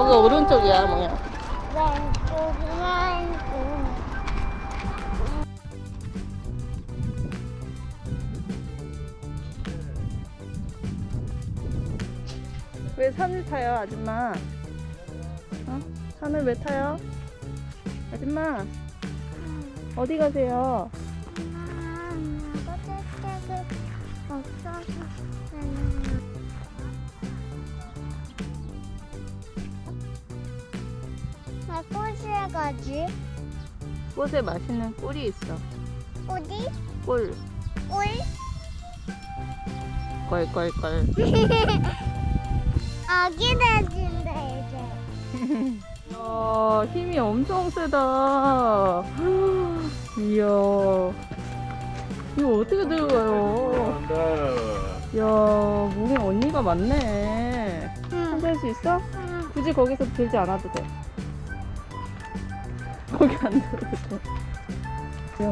오른쪽이야 뭐야. 왼쪽 왼쪽 왜 산을 타요 아줌마? 어? 산을 왜 타요? 아줌마 어디 가세요? 없어서 꽃에 가지. 꽃에 맛있는 꿀이 있어. 어디? 꿀. 꿀? 꿀꿀꿀. 아기 돼지인데 이제. 이야 힘이 엄청 세다. 이야. 이거 어떻게 들어가요? 이야 몸에 언니가 많네. 응. 혼자 할 수 있어? 응. 굳이 거기서 들지 않아도 돼 거기 안 들어도 돼 이야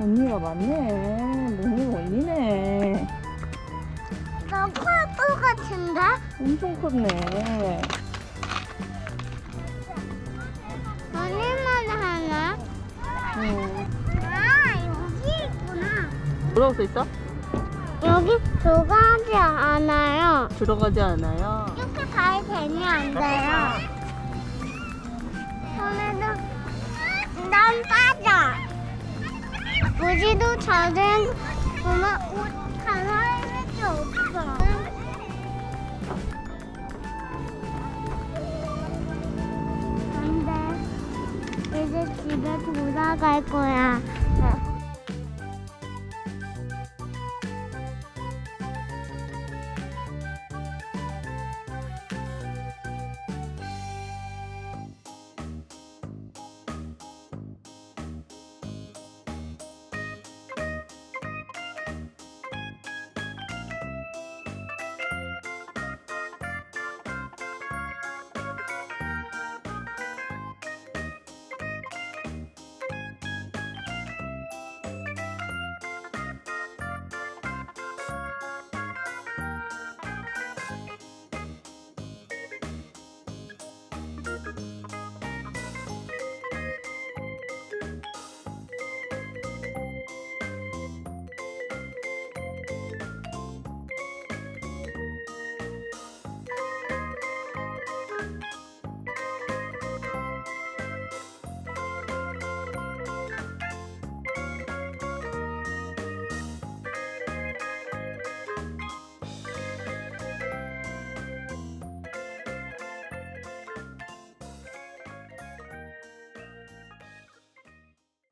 언니가 많네. 몸이 언니네. 나 파도 같은데? 엄청 컸네. 얼마나 하나? 응. 아 여기 있구나. 들어올 수 있어? 여기 들어가지 않아요. 들어가지 않아요? 이렇게 발 대면 안 돼요 무지도 젖은 엄마 옷게 없어. 안돼 이제 집에 돌아갈 거야